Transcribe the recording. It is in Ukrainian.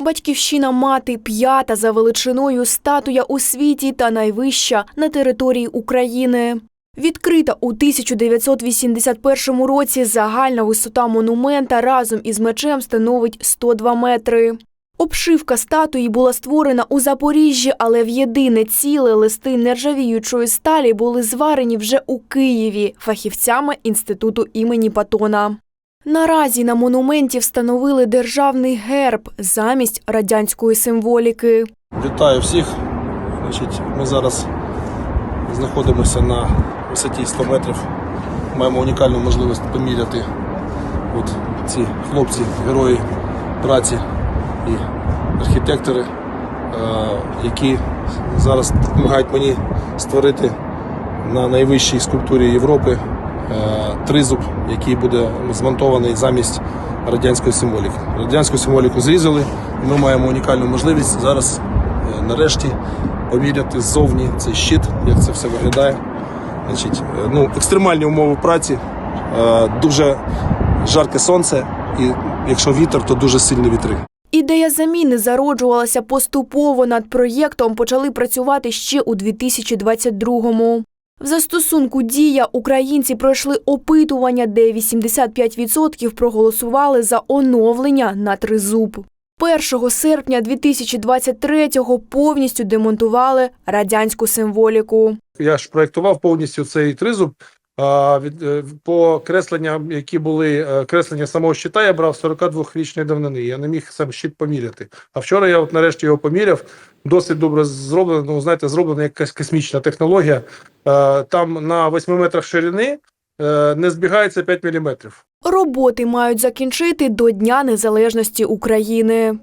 Батьківщина мати п'ята за величиною статуя у світі та найвища на території України. Відкрита у 1981 році загальна висота монумента разом із мечем становить 102 метри. Обшивка статуї була створена у Запоріжжі, але в єдине ціле листи нержавіючої сталі були зварені вже у Києві фахівцями інституту імені Патона. Наразі на монументі встановили державний герб замість радянської символіки. Вітаю всіх. Ми зараз знаходимося на висоті 100 метрів. Маємо унікальну можливість поміряти от ці хлопці, герої праці і архітектори, е, які зараз допомагають мені створити на найвищій скульптурі Європи тризуб, який буде змонтований замість радянської символіки. Радянську символіку зрізали, і ми маємо унікальну можливість зараз е, нарешті поміряти ззовні цей щит, як це все виглядає. Значить, е, ну, екстремальні умови праці, е, дуже жарке сонце, і якщо вітер, то дуже сильні вітри. Ідея заміни зароджувалася поступово. Над проєктом почали працювати ще у 2022-му. В застосунку «Дія» українці пройшли опитування, де 85% проголосували за оновлення на тризуб. 1 серпня 2023-го повністю демонтували радянську символіку. я ж проєктував повністю цей тризуб. Е, по кресленням, які були е, креслення самого щита, я брав 42-річної давнини. Я не міг сам щит поміряти. А вчора я от нарешті його поміряв. Досить добре зроблено. Ну, знаєте, зроблена якась космічна технологія. Е, Там на 8 метрах ширини не збігається 5 міліметрів. Роботи мають закінчити до Дня Незалежності України.